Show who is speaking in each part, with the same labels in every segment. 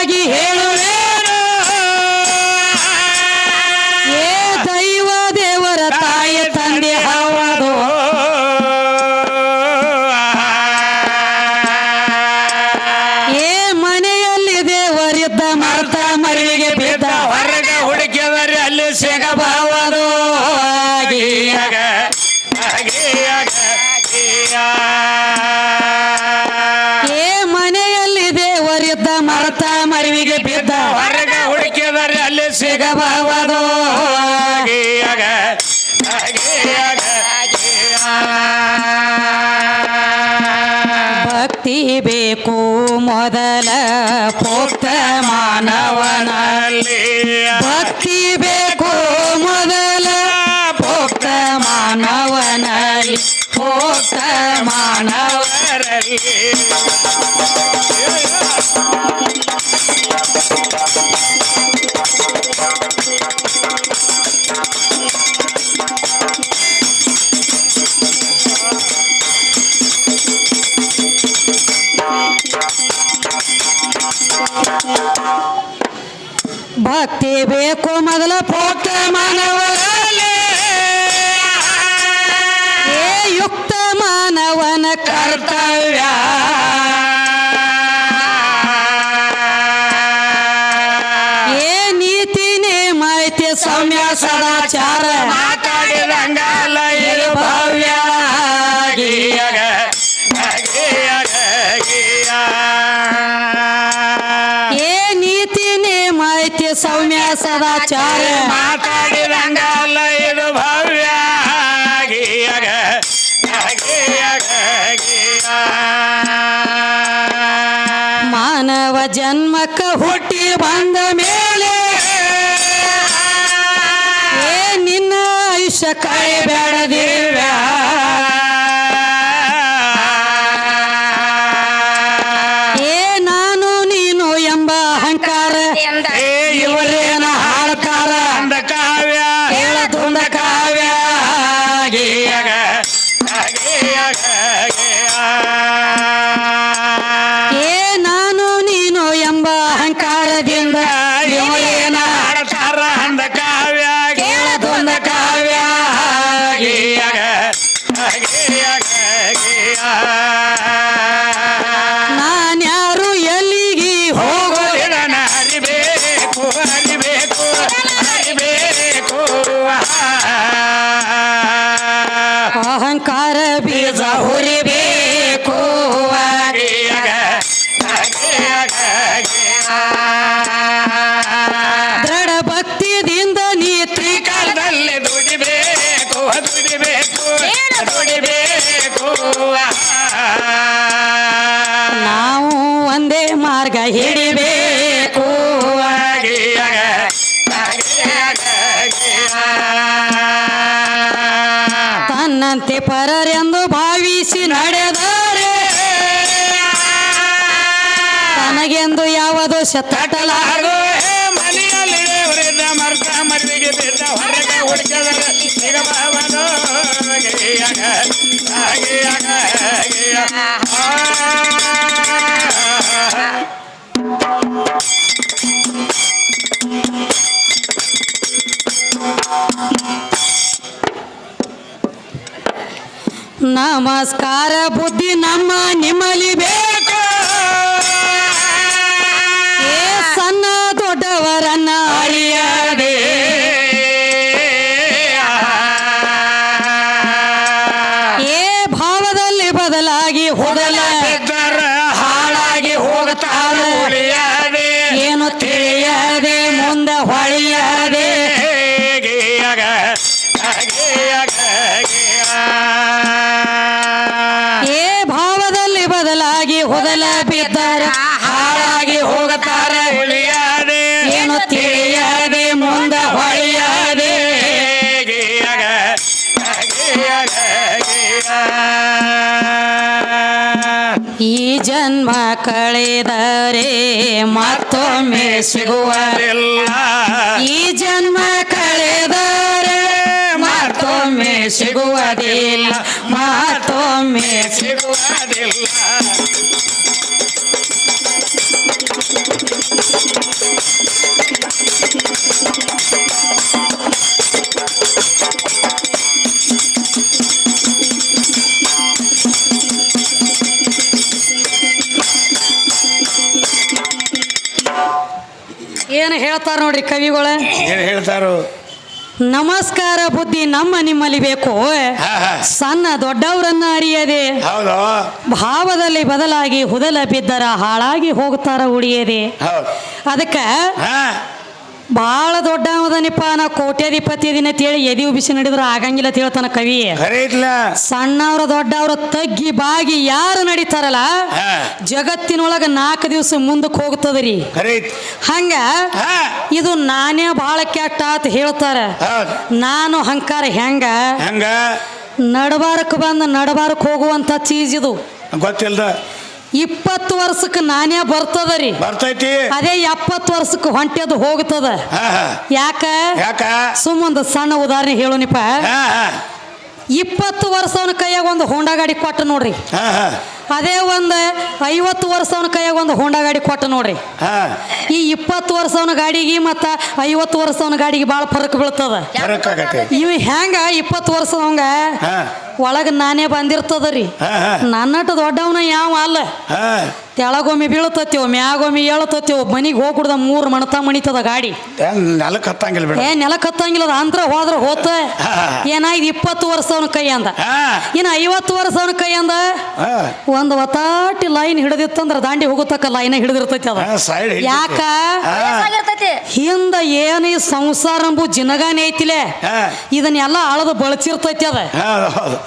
Speaker 1: ವಿವರವಾಗಿ ಹೇಳುವೇನು ಬೇಕು ಮೊದಲ ಪೋಕ್ತ ಮಾನವನಲ್ಲಿ. ಭಕ್ತಿ ಬೇಕು ಮೊದಲ ಪೋಕ್ತ ಮಾನವನಲ್ಲಿ. ಪೋಕ್ತ ಮಾನವ ಮಾನವನ ಕರ್ತವ್ಯ. ಏ ನೀತಿ ನೇಮ ಐತಿ ಸೌಮ್ಯ ಸದಾಚಾರ.
Speaker 2: ಮಾತಾಡಿದಂಗಲ್ಲ ಭವ್ಯ. ಗೀಯಗ ಗೀಯಗ ಗೀಯ
Speaker 1: ಏ ನೀತಿ ನೇಮ ಸೌಮ್ಯ ಸದಾಚಾರ.
Speaker 2: ಮಾತಾಡಿದಂಗಲ್ಲ ಇದು ಭವ್ಯ. ಗೀಯಗ ಗೀಯಗ ಗೀಯ
Speaker 1: ಮಾನವ ಜನ್ಮಕ್ಕ ಹುಟ್ಟಿ ಬಂದ ಮೇಲೆ ಏ ನಿನ್ನ ಆಯುಷ್ಯ ಕಾಯಿ ದಿವ್ಯ.
Speaker 2: ಗೀಯ
Speaker 1: ತನ್ನಂತೆ ಪರರೆಂದು ಭಾವಿಸಿ ನಡೆದರೆ ತನಗೆಂದು ಯಾವ ದೋಷ ತಟ್ಟಲಾಗ
Speaker 2: ಮನೆಯಲ್ಲಿ
Speaker 1: ನಮಸ್ಕಾರ ಬುದ್ಧಿ ನಮ್ಮ ನಿಮ್ಮಲ್ಲಿ ಬೇಕು. ಸಣ್ಣ ದೊಡ್ಡವರನ್ನ ಅಳಿಯದೆ. ಏ ಭಾವದಲ್ಲಿ ಬದಲಾಗಿ ಹೋಗಲ
Speaker 2: ಹಾಳಾಗಿ
Speaker 1: ಹೋಗುತ್ತಾರೆ ಏನು ತಿಳಿಯದೆ. ಕಳೆದರೆ ಮತ್ತೊಮ್ಮೆ
Speaker 2: ಸಿಗುವರಿಲ್ಲ.
Speaker 1: ಈ ಜನ್ಮ ಕಳೆದರೆ ಮತ್ತೊಮ್ಮೆ ಸಿಗುವುದಿಲ್ಲ ಮತ್ತೊಮ್ಮೆ
Speaker 2: ಸಿಗುವುದಿಲ್ಲ.
Speaker 1: ಏನು ಹೇಳ್ತಾರ ನೋಡ್ರಿ ಕವಿಗಳು?
Speaker 2: ಏನು ಹೇಳ್ತಾರೋ?
Speaker 1: ನಮಸ್ಕಾರ ಬುದ್ಧಿ ನಮ್ಮ ನಿಮ್ಮಲ್ಲಿ ಬೇಕು. ಸಣ್ಣ ದೊಡ್ಡವರನ್ನ ಅರಿಯದೆ.
Speaker 2: ಹೌದು.
Speaker 1: ಭಾವದಲ್ಲಿ ಬದಲಾಗಿ ಹುದಲ ಬಿದ್ದರ ಹಾಳಾಗಿ ಹೋಗ್ತಾರ ಉಳಿಯದೆ. ಅದಕ್ಕೆ
Speaker 2: ಹಾ
Speaker 1: ದೊಡ್ಡ ಅವದನಿಪ್ಪ ನಾ ಕೋಟ್ಯಾಧಿಪತಿ ದಿನ ಅಂತೇಳಿ ಎದಿ ಉಬಿಸಿ ನಡೆದ್ರೆ ಆಗಂಗಿಲ್ಲ ಅಂತ ಹೇಳ್ತಾನ ಕವಿ.
Speaker 2: ಖರೆ
Speaker 1: ಸಣ್ಣವ್ರ ದೊಡ್ಡವ್ರ ತಗ್ಗಿ ಬಾಗಿ ಯಾರು ನಡೀತಾರಲ್ಲ
Speaker 2: ಹಾ.
Speaker 1: ಜಗತ್ತಿನೊಳಗ ನಾಲ್ಕು ದಿವಸ ಮುಂದಕ್ಕೆ ಹೋಗ್ತದ್ರಿ.
Speaker 2: ಖರೆ ಐತಿ
Speaker 1: ಹಂಗ
Speaker 2: ಹಾ.
Speaker 1: ಇದು ನಾನೇ ಬಹಳ ಕೆಟ್ಟ ಅಂತ ಹೇಳ್ತಾರ.
Speaker 2: ಹೌದು.
Speaker 1: ನಾನು ಹಂಕಾರ ಹೆಂಗ?
Speaker 2: ಹೆಂಗ?
Speaker 1: ನಡಬಾರಕ್ ಬಂದ ನಡಬಾರಕ್ ಹೋಗುವಂತ ಚೀಸ್ ಇದು.
Speaker 2: ಗೊತ್ತಿಲ್ದ.
Speaker 1: ಇಪ್ಪತ್ತು ವರ್ಷಕ್ಕೆ ನಾನೇ ಬರ್ತದ ರೀ
Speaker 2: ಬರ್ತೈತಿ.
Speaker 1: ಅದೇ ಎಪ್ಪತ್ತು ವರ್ಷಕ್ಕೆ ಹೊಂಟೆದು ಹೋಗ್ತದ. ಯಾಕ?
Speaker 2: ಯಾಕ?
Speaker 1: ಸುಮ್ಮೊಂದು ಸಣ್ಣ ಉದಾಹರಣೆ ಹೇಳೋನಿಪ್ಪ. ಇಪ್ಪತ್ತು ವರ್ಷವನ ಕೈಯಾಗ ಒಂದು ಹೋಂಡಾ ಗಾಡಿ ಕೊಟ್ಟು ನೋಡ್ರಿ. ಅದೇ ಒಂದು ಐವತ್ತು ವರ್ಷವನ ಕೈಯಾಗ ಒಂದು ಹೋಂಡಾ ಗಾಡಿ ಕೊಟ್ಟು ನೋಡ್ರಿ. ಈ ಇಪ್ಪತ್ತು ವರ್ಷವನ ಗಾಡಿಗೆ ಮತ್ತ ಐವತ್ತು ವರ್ಷವನ ಗಾಡಿಗೆ ಭಾಳ ಫರಕ್ ಬೀಳ್ತದ. ಇವ್ ಹೆಂಗ ಇಪ್ಪತ್ತು ವರ್ಷದವಂಗ ಒಳಗ ನಾನೇ ಬಂದಿರ್ತದ ರೀ. ನನ್ನಟ್ಟು ದೊಡ್ಡವನ ಯಾವ ಅಲ್ಲ. ತೆಳಗೊಮ್ಮೆ ಬೀಳತತ್ತೇವು ಮ್ಯಾಗೊಮ್ಮೆ ಏಳ್ತತ್ಯವ ಮನಿಗೆ ಹೋಗ್ಬಿಡ್ದ ಮೂರು ಮಣತ ಮಣಿತದ ಗಾಡಿ.
Speaker 2: ಹೆಂಗ್ ನೆಲಕ್ಕೆ ಹತ್ತಂಗಿಲ್ಲ ಬಿಡ.
Speaker 1: ಏ ನೆಲ ಕತ್ತಂಗಿಲ್ಲ ಅದು ಅಂತ್ರ ಹೋದ್ರ ಹೋತ.
Speaker 2: ಏನಾಯ್
Speaker 1: ಏನಾಯ್ತು ಇಪ್ಪತ್ತು ವರ್ಷವನ ಕೈ ಅಂದ. ಇನ್ನು ಐವತ್ತು ವರ್ಷವನ ಕೈ ಅಂದ. ಒಂದು ಒತ್ತಾಟಿ ಲೈನ್ ಹಿಡಿದಿತ್ತಂದ್ರ ದಾಂಡಿ ಹೋಗುತ್ತಕ್ಕ ಲೈನ್ ಹಿಡಿದಿರ್ತೈತಿ ಅದ. ಯಾಕ? ಹಿಂದ ಏನ್ ಈ ಸಂಸಾರ ಎಂಬು ಜಿನಗಾನೆ ಐತಿಲೆ? ಇದನ್ನೆಲ್ಲ ಅಳದು ಬಳಸಿರ್ತೈತಿ ಅದ.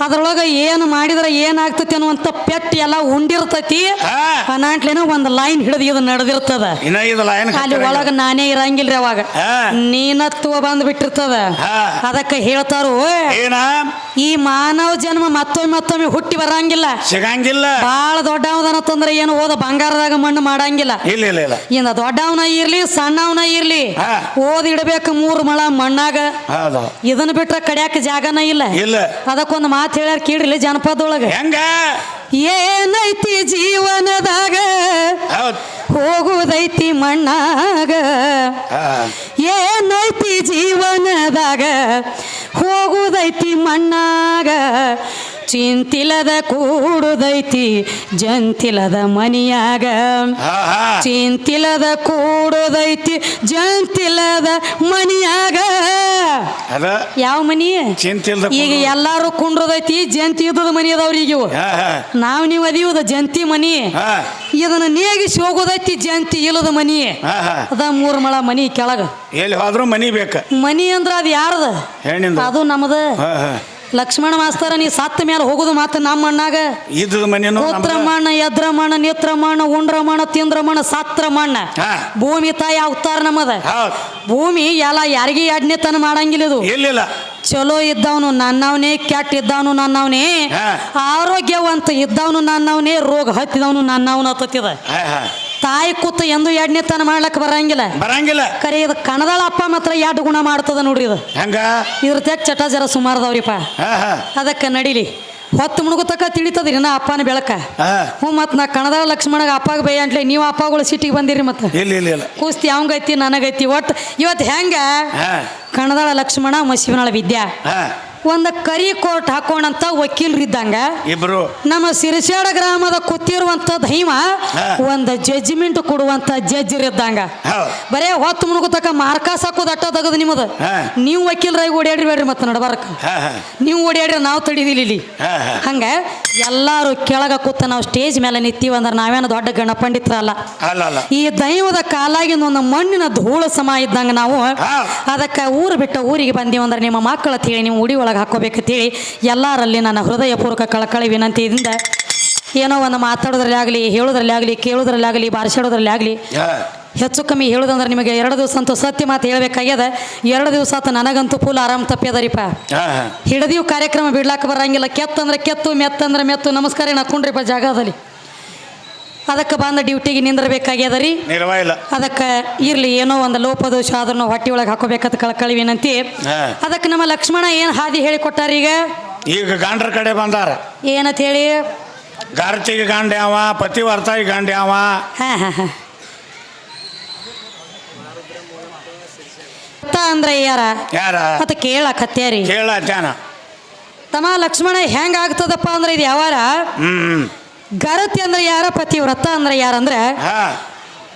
Speaker 1: ಅದ್ರೊಳಗ ಏನು ಮಾಡಿದ್ರೆ ಏನಾಗ್ತೈತಿ ಅನ್ನುವಂಥ ಪೆಟ್ಟು ಎಲ್ಲ ಉಂಡಿರ್ತೈತಿ.
Speaker 2: ಹಾ
Speaker 1: ಅನಾಟ್ಲೇನ ಒಂದು ಲೈನ್ ಹಿಡಿದು ಇದು ನಡೆದಿರ್ತದ.
Speaker 2: ಇನ್ನ ಇದು ಲೈನ್
Speaker 1: ಅಲ್ಲಿ ಒಳಗ ನಾನೇ ಇರಂಗಿಲ್ರಿ ಅವಾಗ.
Speaker 2: ನೀನ
Speaker 1: ನೀನತ್ವ ಬಂದ್ ಬಿಟ್ಟಿರ್ತದ. ಅದಕ್ಕೆ ಹೇಳ್ತಾರು
Speaker 2: ಏನ?
Speaker 1: ಈ ಮಾನವ ಜನ್ಮ ಮತ್ತೊಮ್ಮೆ ಮತ್ತೊಮ್ಮೆ ಹುಟ್ಟಿ ಬರಂಗಿಲ್ಲ.
Speaker 2: ಸಿಗಂಗಿಲ್ಲ.
Speaker 1: ಬಾಳ ದೊಡ್ಡವದನತ್ತಂದ್ರೆ ಏನು ಓದ ಬಂಗಾರದಾಗ ಮಣ್ಣು ಮಾಡಂಗಿಲ್ಲ.
Speaker 2: ಇಲ್ಲ ಇಲ್ಲ ಇಲ್ಲ.
Speaker 1: ಇನ್ನ ದೊಡ್ಡವನ ಇರ್ಲಿ ಸಣ್ಣವನ ಇರ್ಲಿ. ಓದ್ ಇಡಬೇಕು ಮೂರು ಮಳ ಮಣ್ಣಾಗ. ಇದನ್ನ ಬಿಟ್ರೆ ಕಡ್ಯಾಕ ಜಾಗನ ಇಲ್ಲ.
Speaker 2: ಇಲ್ಲ.
Speaker 1: ಅದಕ್ಕೊಂದು ಮಾತು ಹೇಳ್ಯಾರ ಕೇಳಿರ್ಲಿ ಜನಪದೊಳಗ.
Speaker 2: ಹೆಂಗ?
Speaker 1: ಏನೈತಿ ಜೀವನದಾಗ?
Speaker 2: ಹೋಗುವುದೈತಿ
Speaker 1: ಹೋಗುದೈತಿ ಮಣ್ಣಾಗ. ಏನೈತಿ ಜೀವನದಾಗ? ಹೋಗುದೈತಿ ಮಣ್ಣಾಗ ಚಿಂತಿಲದ ಕೂಡುದೈತಿ ಜಂತಿಲದ ಮನಿಯಾಗ. ಚಿಂತಿಲದ ಕೂಡುದೈತಿ ಜಂತಿಲದ ಮನಿಯಾಗ. ಯಾವ ಮನಿ? ಈಗ ಎಲ್ಲಾರು ಕುಂಡ್ರದೈತಿ ಜಂತಿ ಇದ್ದದ ಮನಿ ಅದಾವ್ರಿ ಈಗ ನಾವ್ ನೀವು ಅದೀವದ ಜಂತಿ ಮನಿ. ಇದನ್ನ ನೇಗಿಸಿ ಹೋಗೋದೈತಿ ಜಂತಿ ಇಲ್ಲದ ಮನಿ. ಅದ ಮೂರ್ ಮಳ ಮನಿ ಕೆಳಗ.
Speaker 2: ಎಲ್ಲಿ ಹೋದ್ರು ಮನಿ ಬೇಕ.
Speaker 1: ಮನಿ ಅಂದ್ರ ಅದ್ ಯಾರದ? ಅದು ನಮ್ದ. ಲಕ್ಷ್ಮಣ ಮಾಸ್ತರ ನೀ ಸತ್ತ ಮೇಲೆ ಹೋಗುದು ಮಾತು ನಮ್ಮ
Speaker 2: ಮನಿನು
Speaker 1: ಮಣ್ಣ ನೇತ್ರ ಮಣ್ಣ ಉಂಡ್ರ ಮಣ್ಣ ತಿಂದ್ರ ಮಣ್ಣ ಸತ್ರ ಮಣ್ಣ. ಭೂಮಿ ತಾಯಿ ಅವತಾರ ನಮ್ಮದ. ಭೂಮಿ ಎಲ್ಲ ಯಾರಿಗೆ ಎಡ್ನೇ ತನ ಮಾಡಂಗಿಲ್ಲ ಇದು.
Speaker 2: ಇಲ್ಲ
Speaker 1: ಚಲೋ ಇದ್ದವನು ನನ್ನವನೇ ಕೆಟ್ಟ ಇದ್ದವನು ನನ್ನವನೇ ಆರೋಗ್ಯವಂತ ಇದ್ದವನು ನನ್ನವನೇ ರೋಗ ಹತ್ತಿದವನು ನನ್ನವನು ಹತ್ತದ ತಾಯಿ ಕೂತು ಎಂದು ಎಡ್ನೆ ತನ ಮಾಡ್ಲಕ್ ಬರಂಗಿಲ್ಲ.
Speaker 2: ಬರಂಗಿಲ್ಲ.
Speaker 1: ಕರೆ ಇದು ಕಣದಾಳ ಅಪ್ಪ ಮಾತ್ರ ಎರಡು ಗುಣ ಮಾಡ್ತದ ನೋಡ್ರಿ ಇದು.
Speaker 2: ಹಂಗ?
Speaker 1: ಇದ್ರ ತೆಗ್ ಚಟ ಜರ ಸುಮಾರದವ್ರಿಪ್ಪ. ಅದಕ್ಕೆ ನಡಿಲಿ. ಹೊತ್ತು ಮುಳುಗುತಕ್ಕ ತಿಳಿತದ್ರಿ ನಾ ಅಪ್ಪನ ಬೆಳಕ.
Speaker 2: ಹಾ.
Speaker 1: ಹ್ಞೂ ಮತ್ತು ನಾ ಕಣದಾಳ ಲಕ್ಷ್ಮಣಗ ಅಪ್ಪಾಗ ಬೈ ಅಂಟ್ಲಿ ನೀವು ಅಪ್ಪಗಳು ಸಿಟಿಗೆ ಬಂದಿರಿ ಮತ್ತೆ.
Speaker 2: ಇಲ್ಲ ಇಲ್ಲ ಇಲ್ಲ.
Speaker 1: ಕೂಸ್ತಿ ಅವಂಗೈತಿ ನನಗೈತಿ ಒಟ್ಟು ಇವತ್ತು ಹೆಂಗ? ಕಣದಾಳ ಲಕ್ಷ್ಮಣ ಮಸಿವನಾಳ ವಿದ್ಯಾ. ಒಂದು ಕರಿ ಕೋರ್ಟ್ ಹಾಕೋಣಂತ ವಕೀಲರಿದ್ದಂಗ
Speaker 2: ಇಬ್ರು.
Speaker 1: ನಮ್ಮ ಸಿರಿಸೇಡ ಗ್ರಾಮದ ಕೂತಿರುವಂತ ದೈವ. ಒಂದು ಜಜ್ಮೆಂಟ್ ಕೊಡುವಂತ ಜಡ್ಜರಿದ್ದಂಗ
Speaker 2: ಇದ್ದಂಗ
Speaker 1: ಬರೇ ಹೊತ್ತು ಮುಣಗುತ್ತಕ ಮಾರ್ಕಾಸ್ ಹಾಕೋದು ಅಟ್ಟ ತಗದು ನಿಮ್ಮದು. ನೀವು ವಕೀಲರಾಗಿ ಓಡಾಡ್ರಿ ಬೇಡ್ರಿ ಮತ್ತೆ
Speaker 2: ಹಾ
Speaker 1: ನೀವು ಓಡಾಡ್ರಿ ನಾವು ತಡಿದಿಲ್ಲ ಇಲ್ಲಿ. ಹಂಗ ಎಲ್ಲಾರು ಕೆಳಗ ಕೂತ ನಾವು ಸ್ಟೇಜ್ ಮೇಲೆ ನಿಂತೀವಿ ಅಂದ್ರೆ ನಾವೇನು ದೊಡ್ಡ ಗಣಪಂಡಿತರಲ್ಲ
Speaker 2: ಅಲ್ಲ. ಅಲ್ಲ
Speaker 1: ಈ ದೈವದ ಕಾಲಾಗಿನ ಒಂದು ಮಣ್ಣಿನ ಧೂಳು ಸಮ ಇದ್ದಂಗ ನಾವು. ಅದಕ್ಕೆ ಊರು ಬಿಟ್ಟ ಊರಿಗೆ ಬಂದೀವಿ ಅಂದ್ರೆ ನಿಮ್ಮ ಮಕ್ಕಳ ತಿಳಿ ನೀವು ಉಡಿ ಒಳಗೆ ಹಾಕೋಬೇಕಂತೇಳಿ ಎಲ್ಲರಲ್ಲಿ ನನ್ನ ಹೃದಯಪೂರ್ವಕ ಕಳಕಳಿ ವಿನಂತಿಯಿಂದ ಏನೋ ಒಂದು ಮಾತಾಡೋದ್ರಲ್ಲಿ ಆಗಲಿ ಹೇಳೋದ್ರಲ್ಲಿ ಆಗಲಿ ಕೇಳೋದ್ರಲ್ಲಿ ಆಗಲಿ ಬಾರಿಸಾಡೋದ್ರಲ್ಲಿ ಆಗಲಿ ಹೆಚ್ಚು ಕಮ್ಮಿ ಹೇಳೋದಂದ್ರೆ ನಿಮಗೆ ಎರಡು ದಿವಸ ಅಂತೂ ಸತ್ಯ ಮಾತು ಹೇಳ್ಬೇಕಾಗ್ಯದ. ಎರಡು ದಿವಸ ಆತ ನನಗಂತೂ ಫುಲ್ ಆರಾಮ್ ತಪ್ಪ್ಯದರಿಪ್ಪ. ಹಿಡಿದೀವಿ ಕಾರ್ಯಕ್ರಮ ಬಿಡ್ಲಾಕ ಬರಂಗಿಲ್ಲ. ಕೆತ್ತಂದ್ರೆ ಕೆತ್ತು ಮೆತ್ತಂದ್ರೆ ಮೆತ್ತು. ನಮಸ್ಕಾರ ಹಾಕೊಂಡ್ರಿಪ್ಪ ಜಾಗದಲ್ಲಿ. ಅದಕ್ಕೆ ಬಂದ ಡ್ಯೂಟಿಗೆ ನಿಂದಿರಬೇಕಾಗ್ಯದ ರೀ
Speaker 2: ಇಲ್ಲ
Speaker 1: ಅದಕ್ಕೆ ಇರ್ಲಿ ಏನೋ ಒಂದು ಲೋಪದೋಷ ಆದ್ರೂ ಹೊಟ್ಟೆ ಒಳಗೆ ಹಾಕೋಬೇಕಂತ ಕಳ್ಕಳಿ ವಿನಂತಿ ಅದಕ್ಕೆ ನಮ್ಮ ಲಕ್ಷ್ಮಣ ಏನು ಹಾದಿ ಹೇಳಿ ಕೊಟ್ಟಾರ ಈಗ?
Speaker 2: ಈಗ ಗಾಂಡ್ರ ಕಡೆ ಬಂದಾರ.
Speaker 1: ಏನಂತ ಹೇಳಿ?
Speaker 2: ಗಾರ್ತಿಗೆ ಗಾಂಡ ಯಾವ ಪತಿವರ್ತಾಗಿ ಗಾಂಡ ಯಾವ
Speaker 1: ಹಾ ಹಾ ಹಾ. ಅತ್ತ ಅಂದ್ರೆ ಯಾರ?
Speaker 2: ಯಾರ?
Speaker 1: ಮತ್ತೆ ಕೇಳಕತ್ಯಾರಿ.
Speaker 2: ಕೇಳ
Speaker 1: ತಮ್ಮ ಲಕ್ಷ್ಮಣ ಹೆಂಗ್ ಆಗ್ತದಪ್ಪ ಅಂದ್ರೆ ಇದು ಯಾವಾರ?
Speaker 2: ಹ್ಮ್.
Speaker 1: ಗರತಿ ಅಂದ್ರೆ ಯಾರ? ಪತಿ ವ್ರತ ಅಂದ್ರೆ ಯಾರಂದ್ರೆ
Speaker 2: ಹಾ.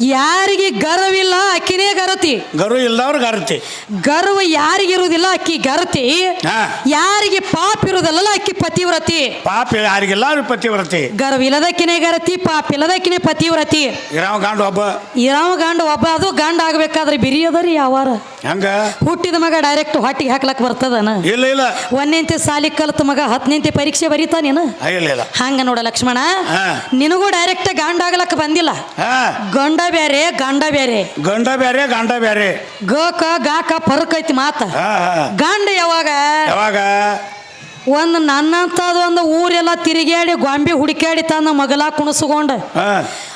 Speaker 1: ಯಾರಿಗೆ ಗರ್ವಿಲ್ಲ ಅಕ್ಕಿನೇ ಗರತಿ.
Speaker 2: ಗರು ಇಲ್ಲದವ್ರ ಗರತಿ.
Speaker 1: ಗರ್ವ ಯಾರಿಗಿರುವುದಿಲ್ಲ ಅಕ್ಕಿ ಗರತಿ.
Speaker 2: ಹಾ.
Speaker 1: ಯಾರಿಗೆ ಪಾಪ ಇರುವುದಲ್ಲ ಅಕ್ಕಿ ಪತಿವ್ರತಿ
Speaker 2: ಪಾಪ ಯಾರಿಗಿಲ್ಲ ಪತಿವ್ರತಿ
Speaker 1: ಗರ್ವ ಇಲ್ಲದಕ್ಕಿನೇ ಗರತಿ ಪಾಪ ಇಲ್ಲದಕ್ಕಿನೇ ಪತಿವ್ರತಿ
Speaker 2: ಇರಾವ ಗಂಡು ಒಬ್ಬ.
Speaker 1: ಇರಾವ ಗಂಡ ಒಬ್ಬ ಅದು ಗಂಡ ಆಗ್ಬೇಕಾದ್ರೆ ಬಿರಿ ಅದರಿ ಯಾವಾರ?
Speaker 2: ಹಂಗ?
Speaker 1: ಹುಟ್ಟಿದ ಮಗ ಡೈರೆಕ್ಟ್ ಹೊಟ್ಟಿಗೆ ಹಾಕ್ಲಕ್ ಬರ್ತದನ?
Speaker 2: ಇಲ್ಲ ಇಲ್ಲ.
Speaker 1: ಒಂದನೆಂತೆ ಸಾಲಿ ಕಲ್ತ ಮಗ ಹತ್ತನೆಂತೆ ಪರೀಕ್ಷೆ ಬರೀತಾನೇನು?
Speaker 2: ಇಲ್ಲ ಇಲ್ಲ.
Speaker 1: ಹಂಗ ನೋಡ ಲಕ್ಷ್ಮಣ ನಿನಗೂ ಡೈರೆಕ್ಟ್ ಗಂಡ ಆಗ್ಲಕ್ ಬಂದಿಲ್ಲ? ಗಂಡ ಬ್ಯಾರೆ ಗಂಡ ಬೇರೆ
Speaker 2: ಗಂಡ ಬ್ಯಾರೆ ಗಂಡ ಬ್ಯಾರೆ.
Speaker 1: ಗಕ ಗಾಕ ಫರಕ್ ಐತಿ ಮಾತ. ಗಂಡ ಯಾವಾಗ?
Speaker 2: ಯಾವಾಗ?
Speaker 1: ಒಂದು ನನ್ನಂತದ ಒಂದು ಊರೆಲ್ಲ ತಿರುಗಾಡಿ ಗೊಂಬೆ ಹುಡುಕಾಡಿ ತನ್ನ ಮಗಲ ಕುಣಸ್ಕೊಂಡ.
Speaker 2: ಹಾ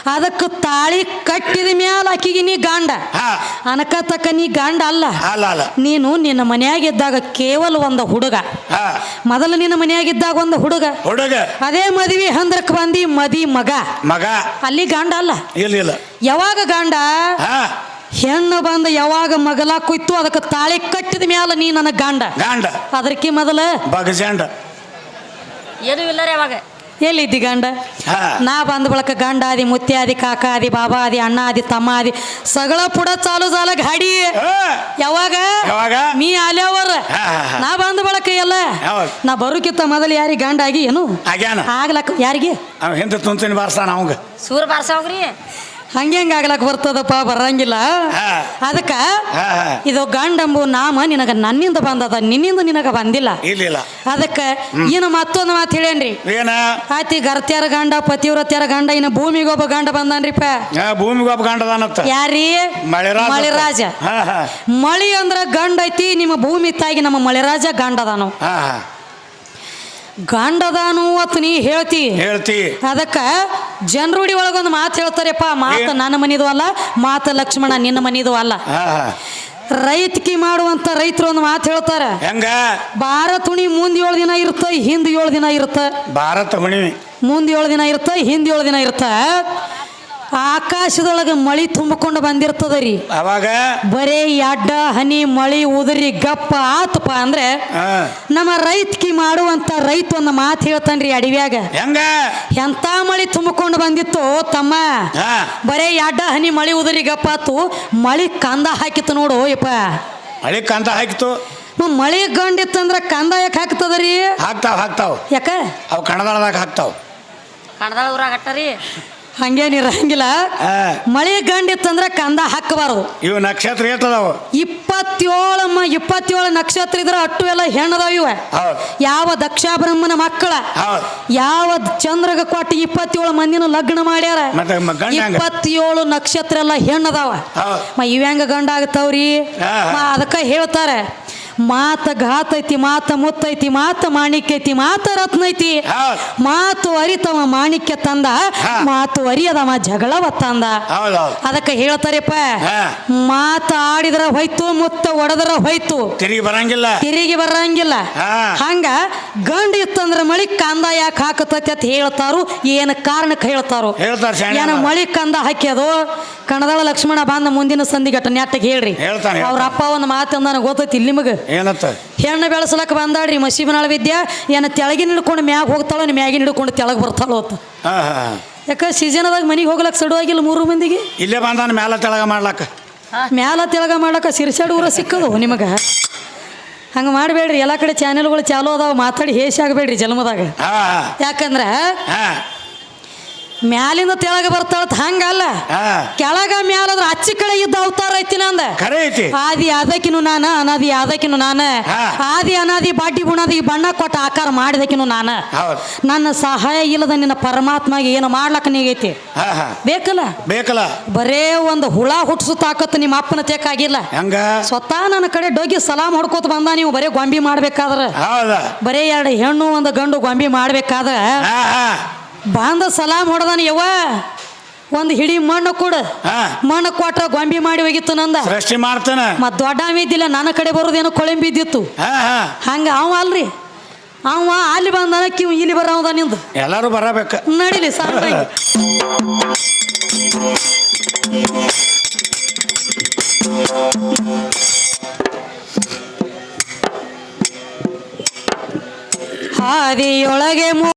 Speaker 1: ಅದಕ್ಕೆ ತಾಳಿ ಕಟ್ಟಿದ ಮ್ಯಾಲ ಆಕಿಗೆ ನೀ ಗಾಂಡ.
Speaker 2: ಅನಕತಕ್ಕ
Speaker 1: ಅನಕ ತಕ್ಕ ನೀ ಗಂಡ ಅಲ್ಲ.
Speaker 2: ಅಲ್ಲ ಅಲ್ಲ.
Speaker 1: ನೀನು ನಿನ್ನ ಮನೆಯಾಗಿದ್ದಾಗ ಕೇವಲ ಒಂದು ಹುಡುಗ.
Speaker 2: ಹಾ.
Speaker 1: ಮೊದಲು ನಿನ್ನ ಮನೆಯಾಗಿದ್ದಾಗ ಒಂದು ಹುಡುಗ.
Speaker 2: ಹುಡುಗ.
Speaker 1: ಅದೇ ಮದುವೆ ಹಂದ್ರಕ್ ಬಂದಿ ಮದಿ ಮಗ.
Speaker 2: ಮಗ.
Speaker 1: ಅಲ್ಲಿ ಗಂಡ ಅಲ್ಲ.
Speaker 2: ಇಲ್ಲ ಇಲ್ಲ.
Speaker 1: ಯಾವಾಗ ಗಾಂಡ?
Speaker 2: ಹಾ.
Speaker 1: ಹೆಣ್ಣು ಬಂದ ಯಾವಾಗ ಮಗಲ ಕುಯ್ತು ಅದಕ್ಕೆ ತಾಳಿ ಕಟ್ಟಿದ ಮ್ಯಾಲ ನೀ ನನ್ನ ಗಂಡ.
Speaker 2: ಗಂಡ.
Speaker 1: ಅದಕ್ಕೆ ಮೊದಲ
Speaker 2: ಬಗಜಾಂಡ.
Speaker 1: ಏನು ಇಲ್ಲ ರೀ ಅವಾಗ ಎಲ್ಲಿದ್ದಿ ಗಂಡ?
Speaker 2: ಹಾ.
Speaker 1: ನಾ ಬಂದ ಬಳಕ ಗಂಡ ಆದಿ ಮುತ್ಯ ಆದಿ ಕಾಕ ಆದಿ ಬಾಬಾ ಆದಿ ಅಣ್ಣ ಆದಿ ತಮ್ಮ ಆದಿ ಸಗಳ ಪುಡ ಚಾಲು ಚಾಲ ಗಾಡಿ.
Speaker 2: ಹಾ.
Speaker 1: ಯಾವಾಗ?
Speaker 2: ಯಾವಾಗ?
Speaker 1: ಮೀ ಆಲ್ಯಾವರ. ನಾ ಬಂದ ಬಳಕ ಎಲ್ಲ? ನಾ ಬರೋಕ್ಕಿಂತ ಮೊದಲು ಯಾರಿಗೆ ಗಂಡ ಆಗಿ ಏನು?
Speaker 2: ಆಗ್ಯಾನ?
Speaker 1: ಆಗ್ಲಕ್ಕ ಯಾರಿಗೆ?
Speaker 2: ಅವ ಹಿಂದೆ ತುಂತಿನ ಬಾರ್ಸಾನ ಅವಂಗ.
Speaker 3: ಸೂರ್ ಬಾರ್ಸೋಗ್ರಿ.
Speaker 1: ಹಂಗೆ ಹೆಂಗೆ ಆಗ್ಲಕ್ಕ ಬರ್ತದಪ್ಪ ಬರಂಗಿಲ್ಲ. ಅದಕ್ಕ ಇದು ಗಂಡಂಬು ನಾಮ ನಿನಗ ನನ್ನಿಂದ ಬಂದದ ನಿನ್ನಿಂದ ನಿನಗ ಬಂದಿಲ್ಲ.
Speaker 2: ಇಲ್ಲ
Speaker 1: ಅದಕ್ಕೆ ಇನ್ನು ಮತ್ತೊಂದು ಮಾತು ಹೇಳೇನ್ರಿ ಆತಿ ಗರ್ತ್ಯಾರ ಗಂಡ ಪತಿವ್ರತ್ಯಾರ ಗಂಡ ಇನ್ನು ಭೂಮಿಗೊಬ್ಬ ಗಂಡ ಬಂದನ್ರಿಪ್ಪ.
Speaker 2: ಭೂಮಿಗೊಬ್ಬ ಗಂಡ
Speaker 1: ಯಾರಿ?
Speaker 2: ಮಳೆರಾಜ
Speaker 1: ಮಳಿ ಅಂದ್ರ ಗಂಡ ಐತಿ ನಿಮ್ಮ ಭೂಮಿ ತಾಯಿಗೆ ನಮ್ಮ ಮಳಿರಾಜ ಗಂಡದಾನು ಗಂಡದಾನು ಅತ್ ನೀ ಹೇಳ್ತಿ.
Speaker 2: ಹೇಳ್ತಿ.
Speaker 1: ಅದಕ್ಕ ಜನರುಡಿ ಒಳಗೊಂದು ಮಾತು ಹೇಳ್ತಾರೆಪ್ಪ ಮಾತು? ನನ್ನ ಮನಿದು ಅಲ್ಲ ಮಾತು ಲಕ್ಷ್ಮಣ ನಿನ್ನ ಮನಿದು ಅಲ್ಲ. ರೈತಕಿ ಮಾಡುವಂತ ರೈತರು ಒಂದು ಮಾತು ಹೇಳ್ತಾರೆ.
Speaker 2: ಹೆಂಗ?
Speaker 1: ಬಾರ ತುಣಿ ಮುಂದ್ ಏಳು ದಿನ ಇರುತ್ತ ಹಿಂದ್ ಏಳು ದಿನ ಇರುತ್ತ
Speaker 2: ಭಾರತ ಹುಣ್ಣಿಮೆ
Speaker 1: ಮುಂದ್ ಏಳು ದಿನ ಇರುತ್ತ ಹಿಂದ್ ಏಳು ದಿನ ಇರುತ್ತ ಆಕಾಶದೊಳಗೆ ಮಳಿ ತುಂಬಿಕೊಂಡು ಬಂದಿರ್ತದ ರೀ
Speaker 2: ಅವಾಗ
Speaker 1: ಬರೇ ಅಡ್ಡ ಹನಿ ಮಳಿ ಉದುರಿ ಗಪ್ಪ ಆತಪ್ಪ ಅಂದ್ರೆ ನಮ್ಮ ರೈತಕಿ ಮಾಡುವಂತ ರೈತ ಒಂದು ಮಾತು ಹೇಳ್ತಾನ್ರಿ ಅಡವ್ಯಾಗ.
Speaker 2: ಹೆಂಗ?
Speaker 1: ಎಂತ ಮಳಿ ತುಂಬಿಕೊಂಡು ಬಂದಿತ್ತು ತಮ್ಮ? ಬರೇ ಅಡ್ಡ ಹನಿ ಮಳಿ ಉದುರಿ ಗಪ್ಪಾತು ಮಳಿ ಕಂದ ಹಾಕಿತ್ತು ನೋಡು ಯಪ್ಪ.
Speaker 2: ಮಳಿ ಕಂದ
Speaker 1: ಹಾಕಿತ್ತು? ಮಳಿ ಗಂಡಿತ್ತಂದ್ರ ಕಂದ ಯಾಕೆ ಹಾಕ್ತದ ರೀ
Speaker 2: ಹಾಕ್ತಾವ ಹಾಕ್ತಾವ.
Speaker 1: ಯಾಕ?
Speaker 2: ಅವು ಕಣದಾಳದಾಗ ಹಾಕ್ತಾವ್.
Speaker 3: ಕಣದಾಳ ಊರಾಗ
Speaker 1: ಹಂಗೇನ್ ಮಳೆ ಗಂಡಿತ್ತಂದ್ರ ಕಂದ ಹಾಕಬಾರದು.
Speaker 2: ಇವು ನಕ್ಷತ್ರ ಏಟದಾವ
Speaker 1: ಇಪ್ಪತ್ತೇಳು ಮ ಇಪ್ಪತ್ತೇಳು ನಕ್ಷತ್ರ ಇದ್ರ ಅಟ್ಟು ಎಲ್ಲ ಹೆಣ್ಣದಾವ ಇವ. ಯಾವ ದಕ್ಷ ಬ್ರಹ್ಮನ ಮಕ್ಕಳ ಯಾವ ಚಂದ್ರಗ ಕೊಟ್ಟು ಇಪ್ಪತ್ತೇಳು ಮಂದಿನ ಲಗ್ನ ಮಾಡ್ಯಾರ.
Speaker 2: ಹೆಂಗ?
Speaker 1: ಇಪ್ಪತ್ತೇಳು ನಕ್ಷತ್ರ ಎಲ್ಲ ಹೆಣ್ಣದಾವ. ಮ ಇವ್ಯಾಂಗ ಗಂಡ ಆಗ್ತಾವ್ರಿ. ಅದಕ್ಕ ಹೇಳ್ತಾರೆ. ಮಾತ ಘಾತ ಐತಿ ಮಾತ ಮುತ್ತೈತಿ ಮಾತ ಮಾಣಿಕ್ಯ ಐತಿ ಮಾತ ರತ್ನ ಐತಿ ಮಾತು ಅರಿತವ ಮಾಣಿಕ್ಯ ತಂದ ಮಾತು ಅರಿಯದವ ಜಗಳವ ತಂದ. ಅದಕ್ಕೆ ಹೇಳ್ತಾರಪ್ಪ. ಮಾತ ಆಡಿದ್ರ ಹೋಯ್ತು ಮುತ್ತ ಒಡೆದ್ರ ಹೋಯ್ತು.
Speaker 2: ತಿರುಗಿ ಬರಂಗಿಲ್ಲ.
Speaker 1: ತಿರುಗಿ ಬರಂಗಿಲ್ಲ. ಹಂಗ ಗಂಡ ಇತ್ತಂದ್ರ ಮಳಿ ಕಂದ ಯಾಕೆ ಹಾಕತೈತಿ ಅಂತ ಹೇಳ್ತಾರು ಏನ ಕಾರಣಕ್ಕೆ ಹೇಳ್ತಾರು. ಏನ ಮಳಿ ಕಂದ ಹಾಕ್ಯದು ಕಣದಾಳ ಲಕ್ಷ್ಮಣ ಬಂದ ಮುಂದಿನ ಸಂಧಿಗಟ್ಟ ನೆಟ್ಟಗೆ ಹೇಳ್ರಿ.
Speaker 2: ಹೇಳ್ತಾನೆ,
Speaker 1: ಅವ್ರ ಅಪ್ಪ ಒಂದು ಮಾತು ನನಗೆ ಗೊತ್ತೈತಿ ಇಲ್ಲಿ ನಿಮಗೆ?
Speaker 2: ಏನತ್ತ
Speaker 1: ಹೆಣ್ಣು ಬೆಳೆಸಲಕ್ಕ ಬಂದಾಡ್ರಿ ಮಸೀಬನಾಳ ವಿದ್ಯಾ ಏನ ತೆಳಗಿನ ಹಿಡ್ಕೊಂಡು ಮ್ಯಾಗ ಹೋಗ್ತಾಳೋ ನೀ ಮ್ಯಾಗಿನ ಹಿಡ್ಕೊಂಡು ತೆಳಗ್ ಬರ್ತಾಳೋ ಅಂತ. ಯಾಕ ಸೀಸನದಾಗ ಮನೆಗೆ ಹೋಗ್ಲಕ್ಕ ಸಡುವಾಗಿಲ್ಲ ಮೂರು ಮಂದಿಗೆ?
Speaker 2: ಇಲ್ಲೇ ಬಂದಾನ ಮ್ಯಾಲ ತೆಳಗ ಮಾಡ್ಲಕ್ಕ.
Speaker 1: ಮ್ಯಾಲ ತೆಳಗ ಮಾಡ್ಲಕ್ಕ ಸಿರ್ಸಾಡು ಊರ ಸಿಕ್ಕದು ನಿಮಗೆ. ಹಂಗೆ ಮಾಡಬೇಡ್ರಿ ಎಲ್ಲ ಕಡೆ ಚಾನೆಲ್ಗಳು ಚಾಲು ಅದಾವ ಮಾತಾಡಿ ಹೇಸಿ ಆಗಬೇಡ್ರಿ ಜನ್ಮದಾಗ. ಯಾಕಂದ್ರೆ ಮ್ಯಾಲಿಂದ ತೆಳಗ ಬರ್ತಾಳತ್ ಹಂಗಲ್ಲ. ಕೆಳಗ ಮ್ಯಾಲದ್ರ ಅಚ್ಚಿ ಕಡೆ ಇದ್ದ ಅವತಾರ ಐತಿ ನಂದ. ಆದಿ ಅದಕ್ಕಿನು ನಾನ ಅನಾದಿ ಅದಕ್ಕಿನು ನಾನ. ಆದಿ ಅನಾದಿ ಬಾಟಿ ಬುಣಾದಿ ಬಣ್ಣ ಕೊಟ್ಟ ಆಕಾರ ಮಾಡಿದಕಿನು ನಾನ. ನನ್ನ ಸಹಾಯ ಇಲ್ಲದ ನಿನ್ನ ಪರಮಾತ್ಮಗೆ ಏನು ಮಾಡ್ಲಕ್ಕ ನೀಗೈತಿ ಬೇಕಲ್ಲ?
Speaker 2: ಬೇಕಲ್ಲ.
Speaker 1: ಬರೇ ಒಂದು ಹುಳ ಹುಟ್ಸು ತಾಕತ್ತು ನಿಮ್ಮ ಅಪ್ಪನ ತೆಕ್ಕಾಗಿಲ್ಲ. ಸ್ವತಃ ನನ್ನ ಕಡೆ ಡೋಗಿ ಸಲಾಮ್ ಹೊಡ್ಕೋತ ಬಂದ ನೀವು ಬರೇ ಗೊಂಬಿ ಮಾಡ್ಬೇಕಾದ್ರ. ಬರೇ ಎರಡು ಹೆಣ್ಣು ಒಂದು ಗಂಡು ಗೊಂಬಿ ಮಾಡ್ಬೇಕಾದ್ರ ಬಂದ ಸಲಾಮ್ ಹೊಡೆದಾನ ಯವ್ವ. ಒಂದು ಹಿಡಿ ಮಣ್ಣು ಕೊಡು. ಮಣ್ಣು ಕೊಟ್ರ ಗೊಂಬಿ ಮಾಡಿ ಹೋಗಿತ್ತು ನಂದ.
Speaker 2: ಸೃಷ್ಟಿ ಮಾಡ್ತಾನ.
Speaker 1: ಮತ್ ದೊಡ್ಡ ಇದ್ದಿಲ್ಲ ನನ್ನ ಕಡೆ ಬರೋದೇನೋ ಕೊಳಂಬಿ ಇದ್ದಿತ್ತು. ಹಂಗ ಅವ ಅಲ್ರಿ. ಅವ ಅಲ್ಲಿ ಬಂದಾನ ಕಿವ್ ಇಲ್ಲಿ ಬರೋದ ನಿಂದು.
Speaker 2: ಎಲ್ಲಾರು ಬರಬೇಕ.
Speaker 1: ನಡಿಲಿ ಸಾಕು. ಹಾದಿಯೊಳಗೆ ಮು